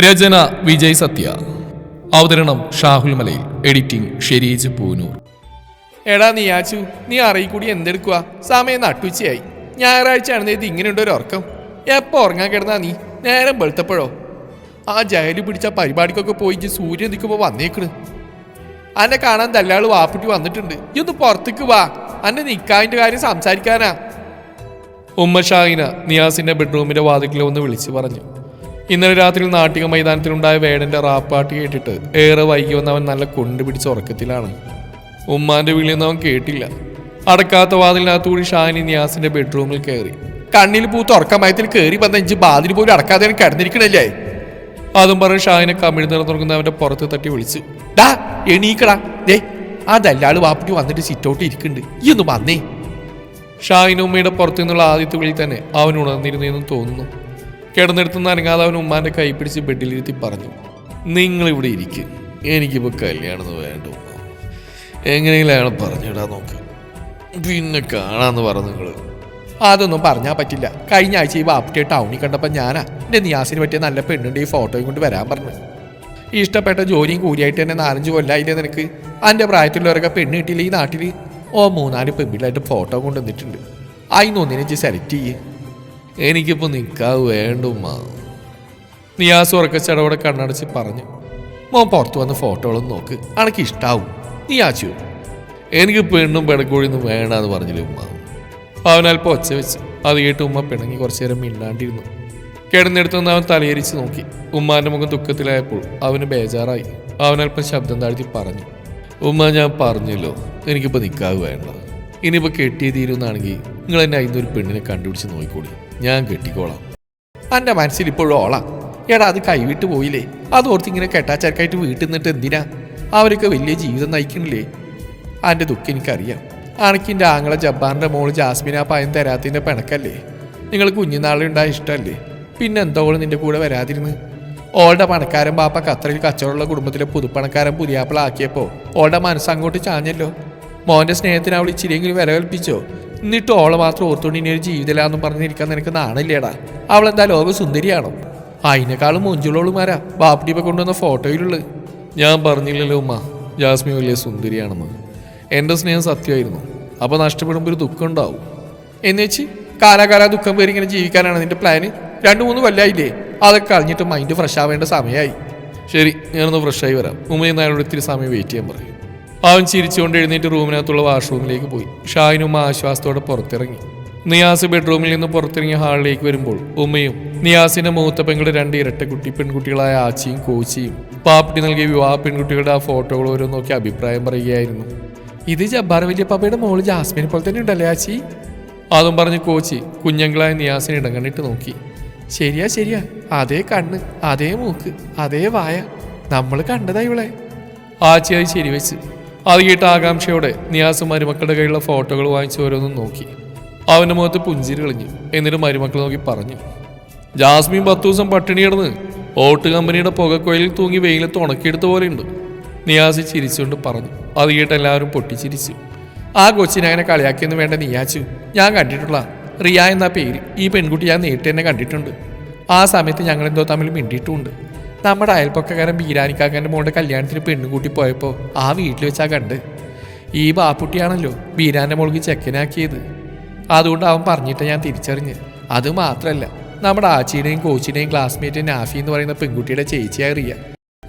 രചന വിജയ് സത്യ. അവതരണം ഷാഹുൽ മലയിൽ. എഡിറ്റിംഗ് ഷെരീജ് പൂനൂർ. എടാ നീ ആച്ചു നീ അറിയി കൂടി എന്തെടുക്കുക സമയം നട്ടുച്ചയായി. ഞായറാഴ്ച ഇത് ഇങ്ങനെയുണ്ട് ഒരു ഉറക്കം. എപ്പോ ഉറങ്ങാൻ കിടന്നാ നീ? നേരം വെളുത്തപ്പോഴോ? ആ ജയലി പിടിച്ച പരിപാടിക്കൊക്കെ പോയി ഇജ്ജ് സൂര്യൻ നിൽക്കുമ്പോൾ വന്നേക്കണ്. അന്നെ കാണാൻ തല്ലാൾ വാപ്പിട്ടി വന്നിട്ടുണ്ട്. നീ ഒന്ന് പുറത്തേക്ക് വാ. അന്നെ നിൽക്കാതിന്റെ കാര്യം സംസാരിക്കാനാ. ഉമ്മ ഷാഹിന ബെഡ്റൂമിന്റെ വാതിക്കൽ ഒന്ന് വിളിച്ചു പറഞ്ഞു. ഇന്നലെ രാത്രി നാട്ടിക മൈതാനത്തിലുണ്ടായ വേടന്റെ റാപ്പാട്ട് കേട്ടിട്ട് ഏറെ വൈകി വന്നവൻ നല്ല കൊണ്ടുപിടിച്ച ഉറക്കത്തിലാണ്. ഉമ്മാന്റെ വിളിയൊന്നും അവൻ കേട്ടില്ല. അടക്കാത്ത വാതിലിനകത്തുകൂടി ഷാനി നിയാസിന്റെ ബെഡ്റൂമിൽ കയറി. കണ്ണിൽ പൂത്ത് ഉറക്കമയത്തിൽ കയറി വന്ന ഇഞ്ച് ബാതിൽ പോലും അടക്കാതെ കിടന്നിരിക്കണല്ലേ? അതും പറഞ്ഞ് ഷാഹിനെ കമിഴ് തുറക്കുന്ന അവന്റെ പുറത്ത് തട്ടി വിളിച്ചു ഡാ എണീക്കടാ. ദേ ആ ദല്ലാൾ വാപ്പിട്ടി വന്നിട്ട് സിറ്റൗട്ട് ഇരിക്കുന്നുണ്ട്. ഈ ഒന്ന് വന്നേ. ഷാഹിന് ഉമ്മയുടെ പുറത്തു നിന്നുള്ള ആദ്യത്തെ വിളി തന്നെ അവൻ ഉണർന്നിരുന്നെന്ന് തോന്നുന്നു. കിടന്നെടുത്ത് നനങ്ങാതെ അവൻ കൈ പിടിച്ച് ബെഡിലിരുത്തി പറഞ്ഞു നിങ്ങൾ ഇവിടെ ഇരിക്കും എനിക്കിപ്പോൾ കല്യാണം വേണ്ട എങ്ങനെയെങ്കിലും അയാളെ പറഞ്ഞിടാ നോക്ക്. പിന്നെ കാണാന്ന് പറഞ്ഞു നിങ്ങൾ അതൊന്നും പറഞ്ഞാൽ പറ്റില്ല. കഴിഞ്ഞ ആഴ്ച ഈ വാപ്പിട്ടിയെ ടൗണിൽ കണ്ടപ്പോൾ ഞാനാ. എന്റെ നിയാസിന് പറ്റിയ നല്ല പെണ്ണുണ്ട് ഈ ഫോട്ടോയും കൊണ്ട് വരാൻ പറഞ്ഞു. ഇഷ്ടപ്പെട്ട ജോലിയും കൂലിയായിട്ട് തന്നെ നാലഞ്ച് കൊല്ലായില്ലേ നിനക്ക്? എന്റെ പ്രായത്തിലുള്ളവരൊക്കെ പെണ്ണ് കിട്ടിയില്ല ഈ നാട്ടിൽ ഓ മൂന്നാൽ പെമ്പിളായിട്ട് ഫോട്ടോ കൊണ്ടുവന്നിട്ടുണ്ട്. അതിനൊന്നിനെ സെലക്ട് ചെയ്യേ. എനിക്കിപ്പോൾ നിൽക്കാവ് വേണ്ട നീ ആ ഉറക്കച്ചടവോടെ കണ്ണടച്ച് പറഞ്ഞു മോൻ പുറത്ത് വന്ന ഫോട്ടോകളൊന്നും നോക്ക് അണക്ക് ഇഷ്ടാവും. നീ ആച്ചു എനിക്ക് പെണ്ണും പെടക്കോഴിയൊന്നും വേണമെന്ന് പറഞ്ഞില്ലേ ഉമ്മ. അവനൽപ്പം ഒച്ച വെച്ച് അത് കേട്ട് ഉമ്മ പിണങ്ങി കുറച്ചു നേരം മിണ്ടാണ്ടിരുന്നു. കിടന്നെടുത്തുനിന്ന് അവൻ തലയരിച്ച് നോക്കി. ഉമ്മാന്റെ മുഖം ദുഃഖത്തിലായപ്പോൾ അവന് ബേജാറായി. അവനൽപ്പം ശബ്ദം താഴ്ത്തി പറഞ്ഞു ഉമ്മ ഞാൻ പറഞ്ഞല്ലോ എനിക്കിപ്പോൾ നിൽക്കാവ് വേണ്ട. ഇനിയിപ്പോൾ കെട്ടിയ തീരുന്നാണെങ്കിൽ നിങ്ങൾ എന്നെ അതിന്റെ ഒരു പെണ്ണിനെ കണ്ടുപിടിച്ച് നോക്കിക്കൂടി ഞാൻ കെട്ടിക്കോളാം. എന്റെ മനസ്സിൽ ഇപ്പോഴും ഓളാ. എടാ അത് കൈവിട്ട് പോയില്ലേ? അത് ഓർത്ത് ഇങ്ങനെ കെട്ടാച്ചരക്കായിട്ട് വീട്ടിൽ നിന്നിട്ട് എന്തിനാ? അവരൊക്കെ വലിയ ജീവിതം നയിക്കണില്ലേ? എന്റെ ദുഃഖം എനിക്കറിയാം. അണക്കിന്റെ ആങ്ങളെ ജബ്ബാറിന്റെ മോൾ ജാസ്മിന പായം തരാത്തിന്റെ പിണക്കല്ലേ? നിങ്ങൾ കുഞ്ഞുനാളിലുണ്ടായ ഇഷ്ടമല്ലേ പിന്നെ എന്തോ നിന്റെ കൂടെ വരാതിരുന്ന്? ഓളുടെ പണക്കാരൻ ബാപ്പ ഖത്തറിൽ കച്ചവടമുള്ള കുടുംബത്തിലെ പുതുപ്പണക്കാരൻ പുതിയാപ്പിളാക്കിയപ്പോൾ ഓളുടെ മനസ്സ് അങ്ങോട്ട് ചാഞ്ഞല്ലോ? മോന്റെ സ്നേഹത്തിന് അവൾ ഇച്ചിരിയെങ്കിലും വില കൽപ്പിച്ചോ? എന്നിട്ട് അവളെ മാത്രം ഓർത്തുകൊണ്ട് ഇനി ഒരു ജീവിതമില്ലാന്നും പറഞ്ഞിരിക്കാൻ നിനക്ക് നാണില്ലേടാ അവൾ എന്താ ലോക സുന്ദരിയാണോ? അതിനേക്കാളും മൊഞ്ചുള്ളോളുമാരാ ബാപ്പുട്ടിപ്പ കൊണ്ടുവന്ന ഫോട്ടോയിലുള്ളത്. ഞാൻ പറഞ്ഞില്ലല്ലോ ഉമ്മ ജാസ്മി വലിയ സുന്ദരിയാണെന്ന്. എന്റെ സ്നേഹം സത്യമായിരുന്നു. അപ്പോൾ നഷ്ടപ്പെടുമ്പോൾ ഒരു ദുഃഖം ഉണ്ടാവും. എന്ന് വെച്ച് കാലാകാല ദുഃഖം പേര് ഇങ്ങനെ ജീവിക്കാനാണ് നിന്റെ പ്ലാന് രണ്ട് മൂന്ന് കൊല്ലായില്ലേ? അതൊക്കെ കളഞ്ഞിട്ട് മൈൻഡ് ഫ്രഷ് ആവേണ്ട സമയമായി. ശരി ഞാനൊന്ന് ഫ്രഷായി വരാം. ഉമ്മ നാളോട് ഇത്തിരി സമയം വെയിറ്റ് ചെയ്യാൻ പറയും. അവൻ ചിരിച്ചുകൊണ്ട് എഴുന്നേറ്റ് റൂമിനകത്തുള്ള വാഷ്റൂമിലേക്ക് പോയി. ഉമ്മ ആശ്വാസത്തോടെ പുറത്തിറങ്ങി. നിയാസ് ബെഡ്റൂമിൽ നിന്ന് പുറത്തിറങ്ങിയ ഹാളിലേക്ക് വരുമ്പോൾ ഉമ്മയും നിയാസിന്റെ മൂത്ത പെങ്ങളുടെ രണ്ട് ഇരട്ടക്കുട്ടി പെൺകുട്ടികളായ ആച്ചിയും കോച്ചിയും പാപ്പിട്ടി നൽകിയ വിവാഹ പെൺകുട്ടികളുടെ ആ ഫോട്ടോകൾ ഓരോ നോക്കി അഭിപ്രായം പറയുകയായിരുന്നു. ഇത് ജബ്ബാർ വല്യപ്പാപ്പയുടെ മോൾ ജാസ്മിനെ പോലെ തന്നെ ഉണ്ടല്ലേ ആച്ചി? അതും പറഞ്ഞ് കോച്ചി കുഞ്ഞങ്കളായ നിയാസിനെ ഇടം കണ്ടിട്ട് നോക്കി. ശരിയാ ശരിയാ. അതേ കണ്ണ് അതേ മൂക്ക് അതേ വായ. നമ്മൾ കണ്ടതാ ഇവളെ. ആച്ചിയായി ശരിവെച്ച്. അത് കേട്ട ആകാംക്ഷയോടെ നിയാസ് മരുമക്കളുടെ കയ്യിലുള്ള ഫോട്ടോകൾ വാങ്ങിച്ച് ഓരോന്നും നോക്കി. അവന്റെ മുഖത്ത് പുഞ്ചിരി കളിഞ്ഞു എന്നിട്ട് മരുമക്കൾ നോക്കി പറഞ്ഞു ജാസ്മിൻ പത്ത് ദിവസം പട്ടിണി കിടന്ന് ഓട്ട് കമ്പനിയുടെ പുകക്കൊയിലിൽ തൂങ്ങി വെയിലത്ത് ഉണക്കിയെടുത്ത പോലെയുണ്ട്. നിയാസ് ചിരിച്ചുകൊണ്ട് പറഞ്ഞു. അത് കേട്ട് എല്ലാവരും പൊട്ടിച്ചിരിച്ചു. ആ കൊച്ചിനെ അങ്ങനെ കളിയാക്കിയെന്ന് വേണ്ട നിയാച്ചു ഞാൻ കണ്ടിട്ടുള്ള റിയ എന്ന പേര് ഈ പെൺകുട്ടി ഞാൻ നേരിട്ട് തന്നെ കണ്ടിട്ടുണ്ട്. ആ സമയത്ത് ഞങ്ങളെന്തോ തമ്മിൽ മിണ്ടിയിട്ടുമുണ്ട്. നമ്മുടെ അയൽപ്പക്കക്കാരൻ ബീരാനിക്കാക്കന്റെ മോളുടെ കല്യാണത്തിന് പെണ്ണുകൂട്ടി പോയപ്പോൾ ആ വീട്ടിൽ വെച്ചാ കണ്ട്. ഈ ബാപ്പുട്ടിയാണല്ലോ ബീരാന്റെ മോൾക്ക് ചെക്കനാക്കിയത്. അതുകൊണ്ട് അവൻ പറഞ്ഞിട്ട് ഞാൻ തിരിച്ചറിഞ്ഞ്. അത് മാത്രമല്ല നമ്മുടെ ആച്ചിയുടെയും കോച്ചിന്റെയും ക്ലാസ്മേറ്റ് നാഫി എന്ന് പറയുന്ന പെൺകുട്ടിയുടെ ചേച്ചിയായി അറിയാം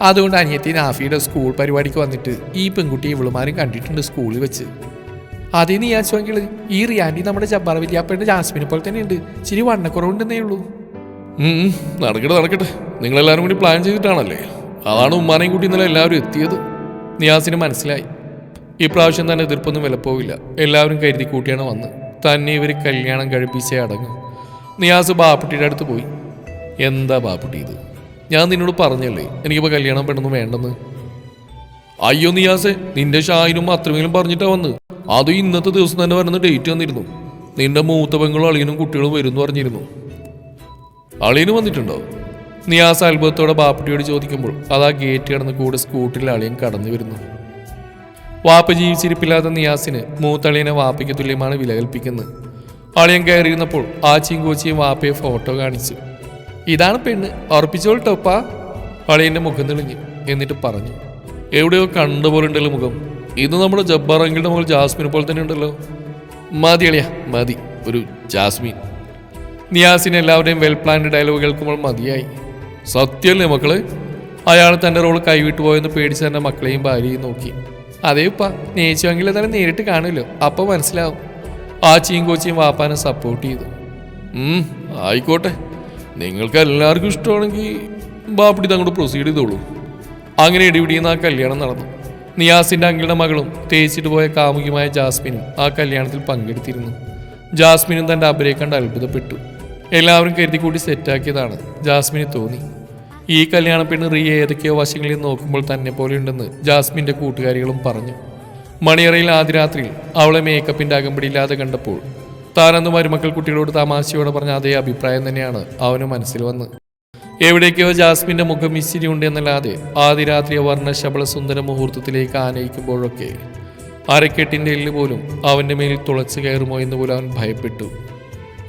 അതുകൊണ്ട് അനിയത്തി നാഫിയുടെ സ്കൂൾ പരിപാടിക്ക് വന്നിട്ട് ഈ പെൺകുട്ടി ഇവളുമാരും കണ്ടിട്ടുണ്ട് സ്കൂളിൽ വെച്ച്. അതേ നീ ആച്ചുവെങ്കിൽ ഈ റിയാൻഡി നമ്മുടെ ജബ്ബാർ വിദ്യാപ്പയുടെ ജാസ്മിനെ പോലെ തന്നെയുണ്ട്. ഇച്ചിരി വണ്ണക്കുറവുണ്ടെന്നേ ഉള്ളൂ. നടക്കട്ടെ നടക്കട്ടെ. നിങ്ങളെല്ലാവരും കൂടി പ്ലാൻ ചെയ്തിട്ടാണല്ലേ? അതാണ് ഉമ്മാനെയും കൂട്ടി ഇന്നലെ എല്ലാവരും എത്തിയത്. നിയാസിന് മനസ്സിലായി. ഇപ്രാവശ്യം തന്നെ എതിർപ്പൊന്നും വിലപ്പോവില്ല എല്ലാവരും കരുതി കൂട്ടിയാണ് വന്ന് തന്നെ ഇവർ കല്യാണം കഴിപ്പിച്ചേ അടങ്ങും. നിയാസ് ബാപ്പുട്ടിയുടെ അടുത്ത് പോയി. എന്താ ബാപ്പുട്ടി ഇത്? ഞാൻ നിന്നോട് പറഞ്ഞല്ലേ എനിക്കിപ്പോൾ കല്യാണം പെണ്ണൊന്നും വേണ്ടെന്ന്. അയ്യോ നിയാസെ നിന്റെ ഷായിനും അത്രമേലും പറഞ്ഞിട്ടാ വന്ന് അത് ഇന്നത്തെ ദിവസം തന്നെ വരുന്ന ഡേറ്റ് വന്നിരുന്നു. നിന്റെ മൂത്ത പെങ്ങളും അളിയനും കുട്ടികളും വരുമെന്ന് പറഞ്ഞിരുന്നു. അളിയനും വന്നിട്ടുണ്ടോ? നിയാസ് അത്ഭുതത്തോടെ ബാപ്പുട്ടിയോട് ചോദിക്കുമ്പോൾ അതാ ഗേറ്റ് കടന്ന് കൂടെ സ്കൂട്ടിൽ കടന്നു വരുന്നു. വാപ്പ ജീവിച്ചിരിപ്പില്ലാത്ത നിയാസിന് മൂത്തളിയനെ വാപ്പയ്ക്ക് തുല്യമാണ് വില കൽപ്പിക്കുന്നത്. അളിയൻ കയറിയിരുന്നപ്പോൾ ആച്ചിയും കോച്ചിയും വാപ്പയെ ഫോട്ടോ കാണിച്ചു ഇതാണ് പെണ്ണ് ഉറപ്പിച്ചോൾട്ടോപ്പാ അളിയന്റെ മുഖം തെളിഞ്ഞു എന്നിട്ട് പറഞ്ഞു എവിടെയോ കണ്ടുപോലുണ്ടല്ലോ പോലെ മുഖം. ഇത് നമ്മുടെ ജബ്ബാർ മുകളിൽ ജാസ്മിനെ പോലെ തന്നെ ഉണ്ടല്ലോ. മതി അളിയ മതി ഒരു ജാസ്മിൻ. നിയാസിന് എല്ലാവരുടെയും വെൽ പ്ലാൻഡ് ഡയലോഗ് കേൾക്കുമ്പോൾ മതിയായി. സത്യമല്ലേ മക്കൾ? അയാൾ തന്റെ റോൾ കൈവിട്ടു പോയെന്ന് പേടിച്ച് തന്നെ മക്കളെയും ഭാര്യയും നോക്കി. അതേ ഇപ്പ നേച്ചുവെങ്കിൽ തന്നെ നേരിട്ട് കാണുമല്ലോ. അപ്പോൾ മനസ്സിലാവും. ആച്ചിയും കോച്ചിയും വാപ്പാനെ സപ്പോർട്ട് ചെയ്തു. ആയിക്കോട്ടെ. നിങ്ങൾക്ക് എല്ലാവർക്കും ഇഷ്ടമാണെങ്കിൽ ബാപ്പിടി അങ്ങോട്ട് പ്രൊസീഡ് ചെയ്തോളൂ. അങ്ങനെ ഇടിപിടിയുന്ന ആ കല്യാണം നടന്നു. നിയാസിന്റെ അങ്കിളുടെ മകളും തേച്ചിട്ട് പോയ കാമുകിയുമായ ജാസ്മിനും ആ കല്യാണത്തിൽ പങ്കെടുത്തിരുന്നു. ജാസ്മിനും തന്റെ അബരെ കണ്ട് അത്ഭുതപ്പെട്ടു. എല്ലാവരും കരുതി കൂടി സെറ്റാക്കിയതാണ് ജാസ്മിന് തോന്നി. ഈ കല്യാണ പെണ്ണ് റിയ ഏതൊക്കെയോ വശങ്ങളിൽ നോക്കുമ്പോൾ തന്നെ പോലെയുണ്ടെന്ന് ജാസ്മിന്റെ കൂട്ടുകാരികളും പറഞ്ഞു. മണിയറയിൽ ആദ്യ രാത്രിയിൽ അവളെ മേക്കപ്പിന്റെ അകമ്പടിയില്ലാതെ കണ്ടപ്പോൾ താനെന്ന് മരുമക്കൾ കുട്ടികളോട് തമാശയോടെ പറഞ്ഞ അതേ അഭിപ്രായം തന്നെയാണ് അവന് മനസ്സിൽ വന്ന് എവിടേക്കോ ജാസ്മിന്റെ മുഖം മിസ്സിരി ഉണ്ട് എന്നല്ലാതെ ആദ്യ രാത്രി വർണ ശബള സുന്ദര മുഹൂർത്തത്തിലേക്ക് ആനയിക്കുമ്പോഴൊക്കെ അരക്കെട്ടിന്റെ എല്ല് പോലും അവന്റെ മേലിൽ തുളച്ചു കയറുമോ എന്ന് പോലും അവൻ ഭയപ്പെട്ടു.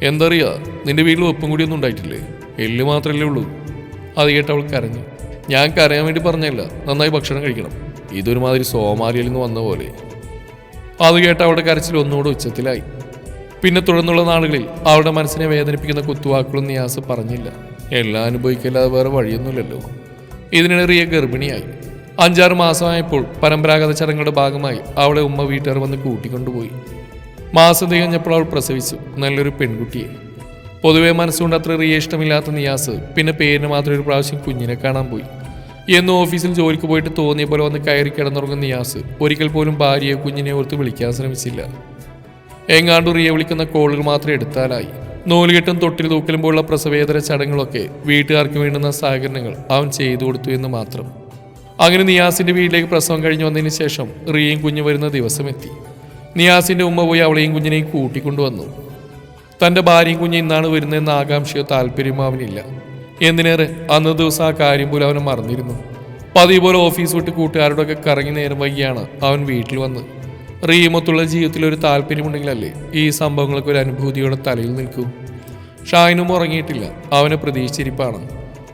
എന്തറിയാ നിന്റെ വീട്ടിൽ ഒപ്പം കൂടിയൊന്നും ഉണ്ടായിട്ടില്ലേ? എല്ല് മാത്രമല്ലേ ഉള്ളൂ. അത് കേട്ട് അവൾ കരഞ്ഞു. ഞാൻ കരയാൻ വേണ്ടി പറഞ്ഞല്ല. നന്നായി ഭക്ഷണം കഴിക്കണം. ഇതൊരുമാതിരി സോമാലിയിൽ നിന്ന് വന്ന പോലെ. അത് കേട്ട് അവളുടെ കരച്ചിൽ ഒന്നുകൂടെ ഉച്ചത്തിലായി. പിന്നെ തുടർന്നുള്ള നാളുകളിൽ അവളുടെ മനസ്സിനെ വേദനിപ്പിക്കുന്ന കുത്തുവാക്കുകളും നിയാസ് പറഞ്ഞില്ല. എല്ലാം അനുഭവിക്കല്ലാതെ വേറെ വഴിയൊന്നുമില്ലല്ലോ. ഇതിനിടെ റിയ ഗർഭിണിയായി. അഞ്ചാറ് മാസമായപ്പോൾ പരമ്പരാഗത ചടങ്ങുകളുടെ ഭാഗമായി അവളെ ഉമ്മ വീട്ടുകാർ വന്ന് കൂട്ടിക്കൊണ്ടുപോയി. മാസം തികഞ്ഞപ്പോൾ അവൾ പ്രസവിച്ചു. നല്ലൊരു പെൺകുട്ടിയെ. പൊതുവെ മനസ്സുകൊണ്ട് അത്ര റിയ ഇഷ്ടമില്ലാത്ത നിയാസ് പിന്നെ പേരിന് മാത്രം ഒരു പ്രാവശ്യം കുഞ്ഞിനെ കാണാൻ പോയി. എന്നും ഓഫീസിൽ ജോലിക്ക് പോയിട്ട് തോന്നിയ പോലെ വന്ന് കയറി കിടന്നുറങ്ങുന്ന നിയാസ് ഒരിക്കൽ പോലും ഭാര്യയെ കുഞ്ഞിനെ ഓർത്ത് വിളിക്കാൻ ശ്രമിച്ചില്ല. എങ്ങാണ്ട് റിയ വിളിക്കുന്ന കോളുകൾ മാത്രം എടുത്താലായി. നൂലുകെട്ടും തൊട്ടിൽ തൂക്കലും പോലുള്ള പ്രസവേതര ചടങ്ങുകളൊക്കെ വീട്ടുകാർക്ക് വേണ്ടുന്ന സഹകരണങ്ങൾ അവൻ ചെയ്തു കൊടുത്തു എന്ന് മാത്രം. അങ്ങനെ നിയാസിന്റെ വീട്ടിലേക്ക് പ്രസവം കഴിഞ്ഞു വന്നതിന് ശേഷം റിയയും കുഞ്ഞു വരുന്ന ദിവസം എത്തി നിയാസിന്റെ ഉമ്മ പോയി അവളെയും കുഞ്ഞിനെയും കൂട്ടിക്കൊണ്ടുവന്നു. തന്റെ ഭാര്യയും കുഞ്ഞ് ഇന്നാണ് വരുന്നതെന്ന ആകാംക്ഷയോ താല്പര്യമോ അവനില്ല. എന്തിനേറെ? അന്ന് ദിവസം ആ കാര്യം പോലും അവനെ മറന്നിരുന്നു. പതിവ് പോലെ ഓഫീസ് വിട്ട് കൂട്ടുകാരോടൊക്കെ കറങ്ങി നേരം വൈകിയാണ് അവൻ വീട്ടിൽ വന്ന് റീമൊത്തുള്ള ജീവിതത്തിൽ ഒരു താല്പര്യമുണ്ടെങ്കിലല്ലേ ഈ സംഭവങ്ങളൊക്കെ ഒരു അനുഭൂതിയോടെ തലയിൽ നിൽക്കും. ഷായനും ഉറങ്ങിയിട്ടില്ല. അവനെ പ്രതീക്ഷിച്ചിരിപ്പാണ്.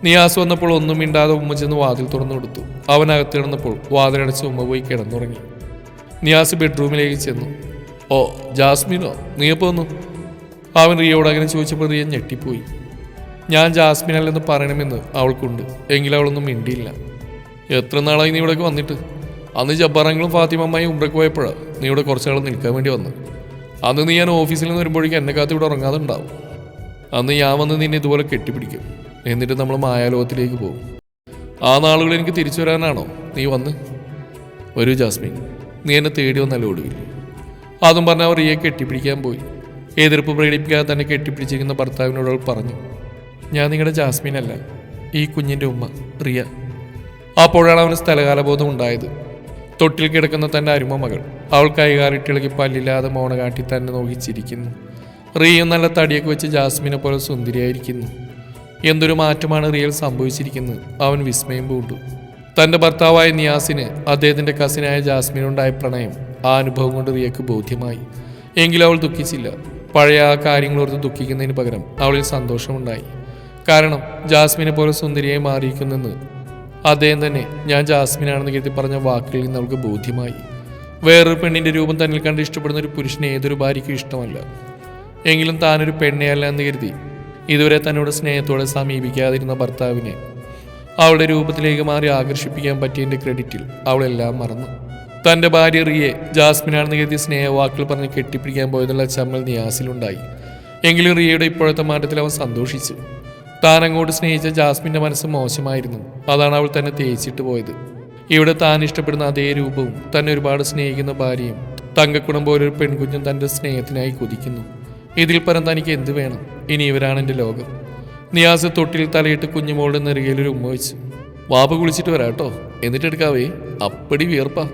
നിയാസ് വന്നപ്പോൾ ഒന്നും മിണ്ടാതെ ഉമ്മ ചെന്ന് വാതിൽ തുറന്നു കൊടുത്തു. അവൻ അകത്ത് കിടന്നപ്പോൾ വാതിലടച്ച് ഉമ്മ പോയി കിടന്നുറങ്ങി. നിയാസ് ബെഡ്റൂമിലേക്ക് ചെന്നു. ഓ ജാസ്മിനോ? നീ എപ്പോ വന്നു? അവൻ റിയോട് അങ്ങനെ ചോദിച്ചപ്പോൾ റിയ ഞെട്ടിപ്പോയി. ഞാൻ ജാസ്മിൻ അല്ലെന്ന് പറയണമെന്ന് അവൾക്കുണ്ട്. എങ്കിലും അവളൊന്നും മിണ്ടിയില്ല. എത്ര നാളായി നീ ഇവിടേക്ക് വന്നിട്ട്? അന്ന് ജബ്ബാറങ്ങളും ഫാത്തിമമ്മയും ഉമ്രക്ക് പോയപ്പോഴാണ് നീ ഇവിടെ കുറച്ച് നാൾ നിൽക്കാൻ വേണ്ടി വന്നു അന്ന് നീ ഞാൻ ഓഫീസിൽ നിന്ന് വരുമ്പോഴേക്കും എന്നെ കാത്ത് ഇവിടെ ഉറങ്ങാതെ ഉണ്ടാവും അന്ന് ഞാൻ വന്ന് നിന്നെ ഇതുപോലെ കെട്ടിപ്പിടിക്കും. എന്നിട്ട് നമ്മൾ മായാലോകത്തിലേക്ക് പോകും. ആ നാളുകൾ എനിക്ക് തിരിച്ചു വരാനാണോ നീ വന്ന്? ഒരു ജാസ്മിൻ. നീ എന്നെ തേടി വന്നല്ല ഒടുവിൽ അതും പറഞ്ഞ അവർ റിയെ കെട്ടിപ്പിടിക്കാൻ പോയി. എതിർപ്പ് പ്രകടിപ്പിക്കാതെ തന്നെ കെട്ടിപ്പിടിച്ചിരിക്കുന്ന ഭർത്താവിനോട് പറഞ്ഞു ഞാൻ നിങ്ങളുടെ ജാസ്മിൻ അല്ല ഈ കുഞ്ഞിന്റെ ഉമ്മ റിയ. അപ്പോഴാണ് അവന് സ്ഥലകാലബോധം ഉണ്ടായത്. തൊട്ടിൽ കിടക്കുന്ന തന്റെ അരുമ മകൾ അവൾ കൈകാലിട്ടിളകി പല്ലില്ലാതെ മോണ കാട്ടി തന്നെ നോക്കിച്ചിരിക്കുന്നു റിയും നല്ല തടിയൊക്കെ വെച്ച് ജാസ്മിനെ പോലെ സുന്ദരിയായിരിക്കുന്നു. എന്തൊരു മാറ്റമാണ് റിയൽ സംഭവിച്ചിരിക്കുന്നത് അവൻ വിസ്മയം പൂണ്ടു. തന്റെ ഭർത്താവായ നിയാസിന് അദ്ദേഹത്തിന്റെ കസിനായ ജാസ്മിനുണ്ടായ പ്രണയം ആ അനുഭവം കൊണ്ട് റിയക്ക് ബോധ്യമായി. എങ്കിലും അവൾ ദുഃഖിച്ചില്ല. പഴയ ആ കാര്യങ്ങളോർത്ത് ദുഃഖിക്കുന്നതിന് പകരം അവളിൽ സന്തോഷമുണ്ടായി. കാരണം ജാസ്മിനെ പോലെ സുന്ദരിയായി മാറിയിരിക്കുന്നെന്ന്. അദ്ദേഹം തന്നെ ഞാൻ ജാസ്മിനാണെന്ന് കരുതി പറഞ്ഞ വാക്കുകളിൽ നിന്ന് അവൾക്ക് ബോധ്യമായി. വേറൊരു പെണ്ണിന്റെ രൂപം തന്നിൽ കണ്ട് ഇഷ്ടപ്പെടുന്ന ഒരു പുരുഷനെ ഏതൊരു ഭാര്യയ്ക്കും ഇഷ്ടമല്ല. എങ്കിലും താനൊരു പെണ്ണയല്ല എന്ന് കരുതി. ഇതുവരെ തന്നോട് സ്നേഹത്തോടെ സമീപിക്കാതിരുന്ന ഭർത്താവിനെ അവളുടെ രൂപത്തിലേക്ക് മാറി ആകർഷിപ്പിക്കാൻ പറ്റിയതിന്റെ ക്രെഡിറ്റിൽ അവളെല്ലാം മറന്നു. തന്റെ ഭാര്യ റിയെ ജാസ്മിനാണെന്ന് കരുതി സ്നേഹവാക്കിൽ പറഞ്ഞ് കെട്ടിപ്പിടിക്കാൻ പോയതുള്ള ചമ്മൽ നിയാസിലുണ്ടായി. എങ്കിലും റിയയുടെ ഇപ്പോഴത്തെ മാറ്റത്തിൽ അവൻ സന്തോഷിച്ചു. താൻ അങ്ങോട്ട് സ്നേഹിച്ച ജാസ്മിന്റെ മനസ്സ് മോശമായിരുന്നു. അതാണ് അവൾ തന്നെ തേച്ചിട്ട് പോയത്. ഇവിടെ താൻ ഇഷ്ടപ്പെടുന്ന അതേ രൂപവും തന്നെ ഒരുപാട് സ്നേഹിക്കുന്ന ഭാര്യയും തങ്കക്കുണം പോലൊരു പെൺകുഞ്ഞും തന്റെ സ്നേഹത്തിനായി കൊതിക്കുന്നു. ഇതിൽ പരം തനിക്ക് എന്ത് വേണം? ഇനി ഇവരാണ് എന്റെ ലോകം. നിയാസ് തൊട്ടിൽ തലയിട്ട് കുഞ്ഞുമോളുടെ നെറുകയിൽ ഉമ്മ വെച്ചു വാപ്പ കുളിച്ചിട്ട് വരാട്ടോ. എന്നിട്ട് എടുക്കാവേ. അപ്പടി വിയർപ്പാ.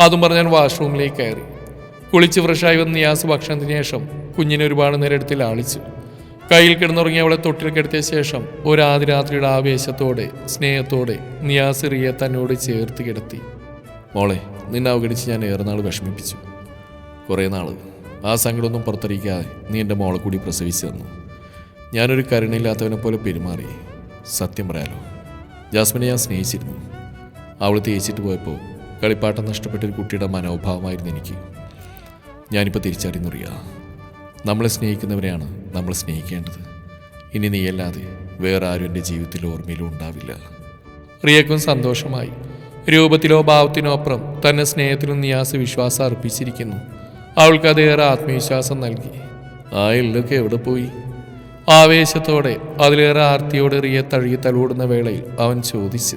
അതും പറഞ്ഞ് ഞാൻ വാഷ്റൂമിലേക്ക് കയറി. കുളിച്ച് ഫ്രഷായി വന്ന് നിയാസ് ഭക്ഷണത്തിന് ശേഷം കുഞ്ഞിനെ ഒരുപാട് നേരം എടുത്ത് ലാളിച്ചു. കയ്യിൽ കിടന്നുറങ്ങി അവളെ തൊട്ടിൽ കിടത്തിയ ശേഷം ഒരാതിരാത്രിയുടെ ആവേശത്തോടെ സ്നേഹത്തോടെ നിയാസ് റിയ തന്നോട് ചേർത്ത് കിടത്തി. മോളെ നിന്നെ അവഗണിച്ച് ഞാൻ ഏറെ നാൾ വിഷമിപ്പിച്ചു. കുറേ നാൾ ആ സങ്കടമൊന്നും പുറത്തറിയിക്കാതെ നീ എന്റെ മോളെ കൂടി പ്രസവിച്ചു തന്നു. ഞാനൊരു കരുണയില്ലാത്തവനെ പോലെ പെരുമാറി. സത്യം പറയാലോ. ജാസ്മിനെ ഞാൻ സ്നേഹിച്ചിരുന്നു. അവൾ തേച്ചിട്ട് പോയപ്പോൾ കളിപ്പാട്ടം നഷ്ടപ്പെട്ട ഒരു കുട്ടിയുടെ മനോഭാവമായിരുന്നു എനിക്ക്. ഞാനിപ്പോൾ തിരിച്ചറിയുന്നറിയ. നമ്മളെ സ്നേഹിക്കുന്നവരെയാണ് നമ്മൾ സ്നേഹിക്കേണ്ടത്. ഇനി നീയല്ലാതെ വേറെ ആരും എന്റെ ജീവിതത്തിലോ ഓർമ്മയിലും ഉണ്ടാവില്ല. റിയക്കും സന്തോഷമായി. രൂപത്തിലോ ഭാവത്തിനോ അപ്പുറം തന്നെ സ്നേഹത്തിലും നിയാസ വിശ്വാസം അർപ്പിച്ചിരിക്കുന്നു. അവൾക്ക് അതേറെ ആത്മവിശ്വാസം നൽകി. ആ എല്ലൊക്കെ എവിടെ പോയി? ആവേശത്തോടെ അതിലേറെ ആർത്തിയോടെ റിയ തഴുകി തലോടുന്ന വേളയിൽ അവൻ ചോദിച്ചു.